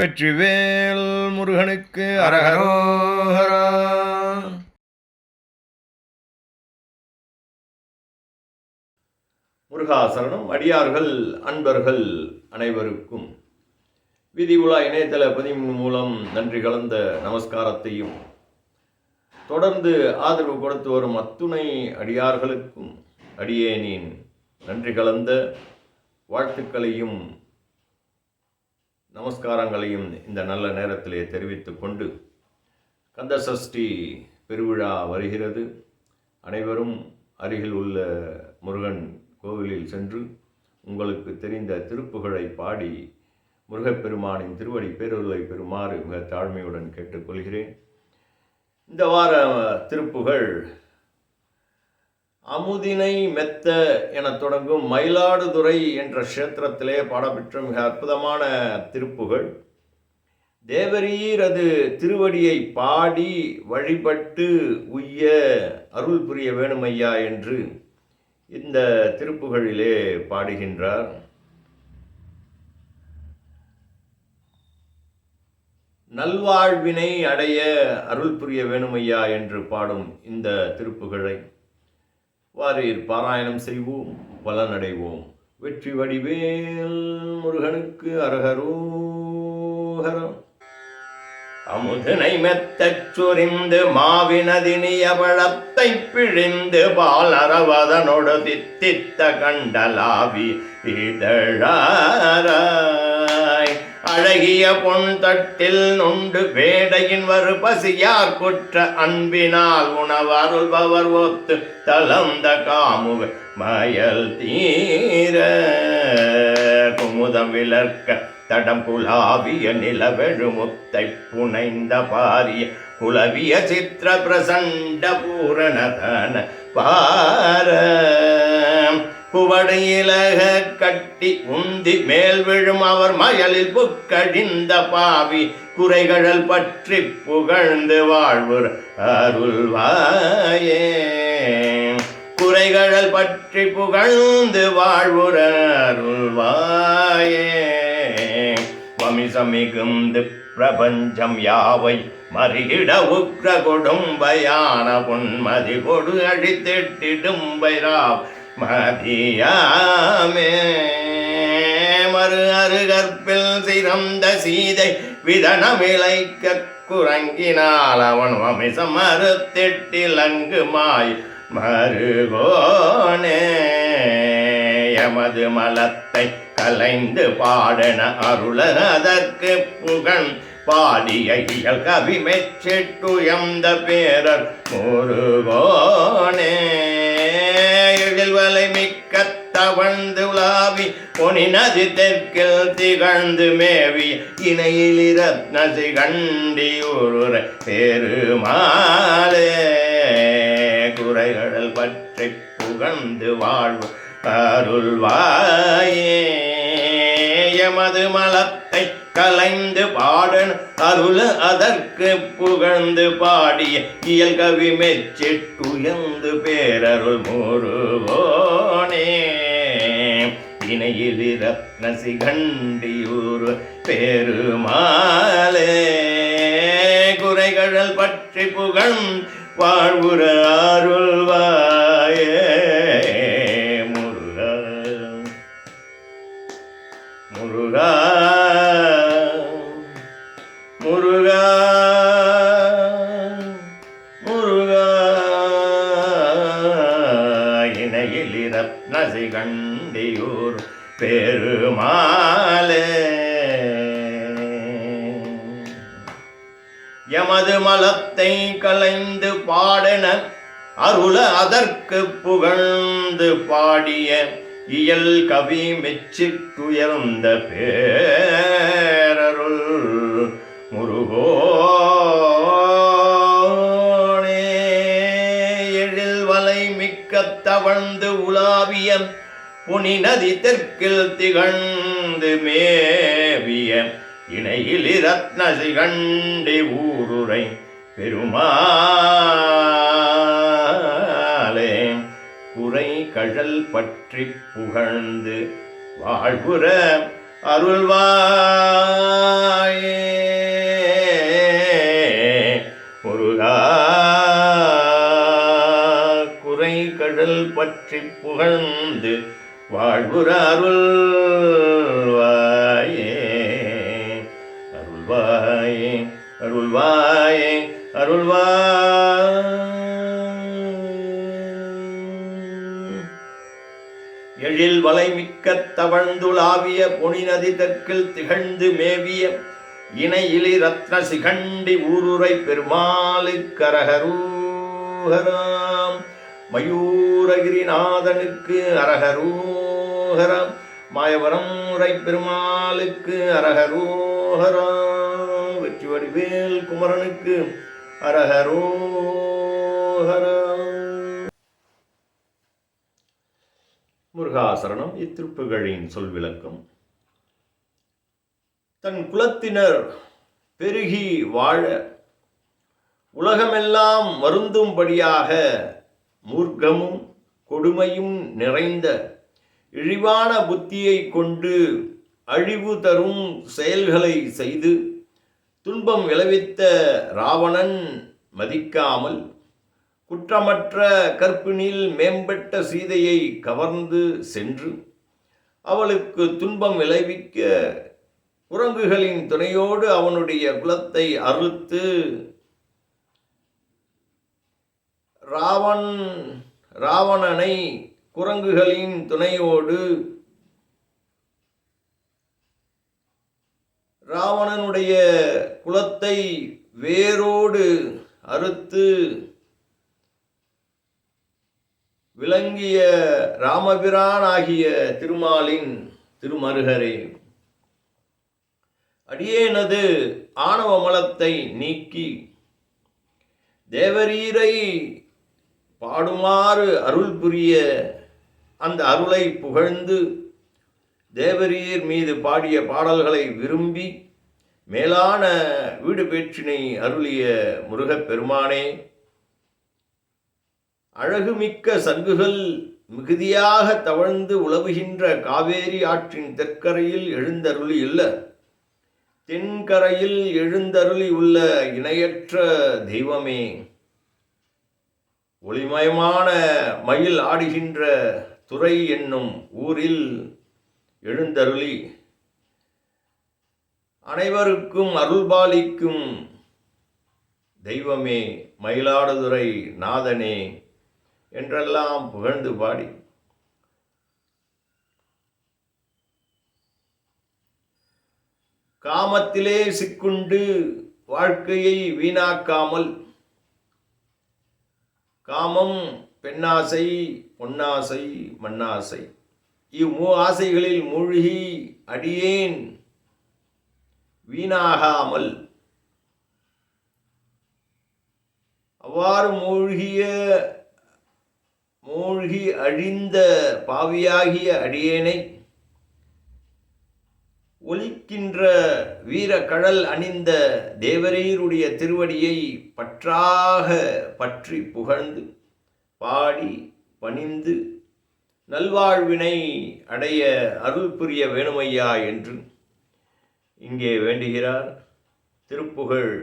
வெற்றிவேல் முருகனுக்கு அரகரோஹரா முருகாசரணம் அடியார்கள் அன்பர்கள் அனைவருக்கும் விதி உலா இணையதள பதிவு மூலம் நன்றி கலந்த நமஸ்காரத்தையும் தொடர்ந்து ஆதரவு கொடுத்து வரும் அத்துணை அடியார்களுக்கும் அடியேனின் நன்றி கலந்த வாழ்த்துக்களையும் நமஸ்காரங்களையும் இந்த நல்ல நேரத்திலே தெரிவித்துக்கொண்டு கொண்டு கந்தசஷ்டி பெருவிழா வருகிறது. அனைவரும் அருகில் உள்ள முருகன் கோவிலில் சென்று உங்களுக்கு தெரிந்த திருப்புகழை பாடி முருகப்பெருமானின் திருவடி பேருளை பெறுமாறு மிக தாழ்மையுடன் கேட்டுக்கொள்கிறேன். இந்த வார திருப்புகழ் அமுதினை மெத்த என தொடங்கும் மயிலாடுதுறை என்ற க்ஷேத்திரத்திலே பாடப்பெற்ற மிக அற்புதமான திருப்புகழ் தேவரீரது திருவடியை பாடி வழிபட்டு உய்ய அருள் புரிய வேணுமையா என்று இந்த திருப்புகளிலே பாடுகின்றார். நல்வாழ்வினை அடைய அருள் புரிய வேணுமையா என்று பாடும் இந்த திருப்புகழை வாரீர் பாராயணம் செய்வோம் பலனடைவோம் வெற்றி வடிவேல் முருகனுக்கு அரகரோஹரம் அமுதனை மெத்தச் சொரிந்து மாவினதினிய வளத்தை பிழிந்து பால் தித்தித்த கண்டலாவி இதழாராய் அழகிய பொன் தட்டில் நுண்டு வேடையின் வரு பசியார் குற்ற அன்பினால் உணவருள்பவர் ஒத்து தளந்த காமுக மயல் தீர. குமுதம் விளர்க்க தடம் புலாவிய நிலவெழுமுத்தை புனைந்த பாரிய குலவிய சித்திர பிரசண்ட பூரணதன பார. புவடையிலக கட்டி உந்தி மேல் விழும் அவர் மயலில் புக்கழிந்த பாவி குறைகழல் பற்றி புகழ்ந்து வாழ்வுர் அருள்வாயே. குறைகழல் பற்றி புகழ்ந்து வாழ்வுர் அருள்வாயே. வமிசமிகுந்து பிரபஞ்சம் யாவை மறியிட உக்ர கொடும்பையான பொன்மதி கொடு அழித்திட்டிடும் ராவ் மதியாமே. மறு அருகற்பில் சிறந்த சீதை விதனமிழைக்க குரங்கினால் அவன் வமிசம் மறுத்திட்டிலங்கு மாய் மருகோனே. எமது மலத்தை கலைந்து பாடன அருள அதற்கு புகழ் பாடிய இயல் கவி பேரர் முருகோனே. எழில்வலை மிக்க தவழ்ந்து உலாவி பொனி நதி தெற்கில் திகழ்ந்து மேவி இணையில் ரத்னசி கண்டியூருர பெருமாளே. குறைகடல் பற்றி புகழ்ந்து வாழ்வு அருள்வாயே. எமது மலத்தை கலைந்து பாடன் அருள் அதற்கு புகழ்ந்து பாடிய இயல் கவி மெச்சிட்டுயர்ந்து பேரருள் முருகோனே இணையில் ரத்னசி கண்டியூர் பெருமாளே. குறைகழல் பற்றி புகழ் வாழ்வுற அருள்வா பெருமாளூர் பெருமாளே. எமது மலத்தை கலைந்து பாடன அருள அதற்கு புகழ்ந்து பாடிய இயல் கவி மெச்சு துயர்ந்த பேரருள் முருகோனே. எழில் வலை மிக்க தவழ்ந்து உலாவிய புனி நதி தெற்கில் திகழ்ந்து மேவிய இணையில் ரத்ன சிகண்டி ஊருரை பெருமாளே. குறை கழல் பற்றி புகழ்ந்து வாழ்புற அருள்வாயே. முருகா குறை கடல் பற்றி புகழ்ந்து வாழ்வுற அருள்வாயே அருள்வாயே அருள்வாயே அருள்வா எழில் வலைமிக்க தவழ்ந்துளாவிய பொனிநதி தெற்கில் திகழ்ந்து மேவிய இணையிலி ரத்ன சிகண்டி ஊருரை பெருமாளுக்கரகரூஹராம் மயூரகிரிநாதனுக்கு அரகரூகரம் மாயவரம் உரை பெருமாளுக்கு அரகரோஹரம் வெற்றி வடிவேல் குமரனுக்கு அரகரூஹராம். முருகாசரணம் இத்திருப்புகளின் சொல் விளக்கம். தன் குலத்தினர் பெருகி வாழ உலகமெல்லாம் வருந்தும்படியாக மூர்க்கமும் கொடுமையும் நிறைந்த இழிவான புத்தியை கொண்டு அழிவு தரும் செயல்களை செய்து துன்பம் விளைவித்த ராவணன் மதிக்காமல் குற்றமற்ற கற்பினில் மேம்பட்ட சீதையை கவர்ந்து சென்று அவளுக்கு துன்பம் விளைவிக்க குரங்குகளின் துணையோடு அவனுடைய குலத்தை அறுத்து ராவன் ராவணனை குரங்குகளின் துணையோடு ராவணனுடைய குலத்தை வேரோடு அறுத்து விளங்கிய ராமபிரான் ஆகிய திருமாலின் திருமருகரே. அடியேனது ஆணவ மலத்தை நீக்கி தேவரீரை பாடுமாறு அருள் புரிய அந்த அருளை புகழ்ந்து தேவரீர் மீது பாடிய பாடல்களை விரும்பி மேலான வீடு பேற்றினை அருளிய முருகப் பெருமானே அழகுமிக்க சங்குகள் மிகுதியாக தவழ்ந்து உழவுகின்ற காவேரி ஆற்றின் தெற்கரையில் எழுந்தருளி இல்ல தென்கரையில் எழுந்தருளி உள்ள இணையற்ற தெய்வமே. ஒளிமயமான மயில் ஆடுகின்ற துறை என்னும் ஊரில் எழுந்தருளி அனைவருக்கும் அருள்பாலிக்கும் தெய்வமே மயிலாடுதுறை நாதனே என்றெல்லாம் புகழ்ந்து பாடி. காமத்திலே சிக்குண்டு வாழ்க்கையை வீணாக்காமல் காமம் பெண்ணாசை பொன்னாசை மண்ணாசை. இம்மூ ஆசைகளில் மூழ்கி அடியேன் வீணாகாமல். அவ்வாறு மூழ்கிய மூழ்கி அழிந்த பாவியாகிய அடியேனை கின்ற வீர கடல் அணிந்த தேவரீருடைய திருவடியை பற்றாக பற்றி புகழ்ந்து பாடி பணிந்து நல்வாழ்வினை அடைய அருள் புரிய வேணுமையா என்று இங்கே வேண்டுகிறார் திருப்புகழ்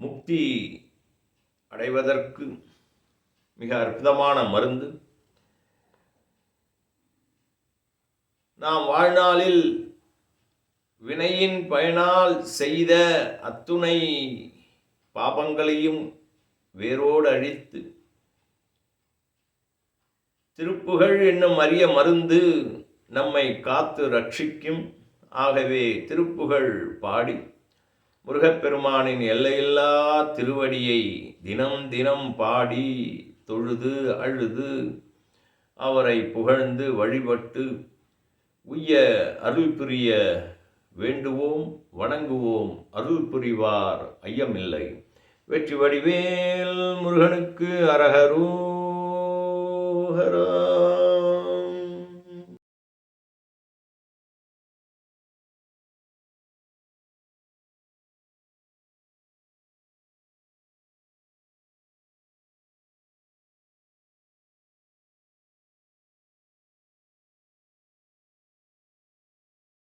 முக்தி அடைவதற்கு மிக அற்புதமான மருந்து. நாம் வாழ்நாளில் வினையின் பயனால் செய்த அத்துணை பாபங்களையும் வேரோடு அழித்து திருப்புகழ் என்னும் அரிய மருந்து நம்மை காத்து ரட்சிக்கும். ஆகவே திருப்புகழ் பாடி முருகப்பெருமானின் எல்லையில்லா திருவடியை தினம் தினம் பாடி தொழுது அழுது அவரை புகழ்ந்து வழிபட்டு உய்ய அருள் புரிய வேண்டுவோம் வணங்குவோம் அருள் புரிவார் ஐயமில்லை. வெற்றி வடிவேல் முருகனுக்கு அரகரும்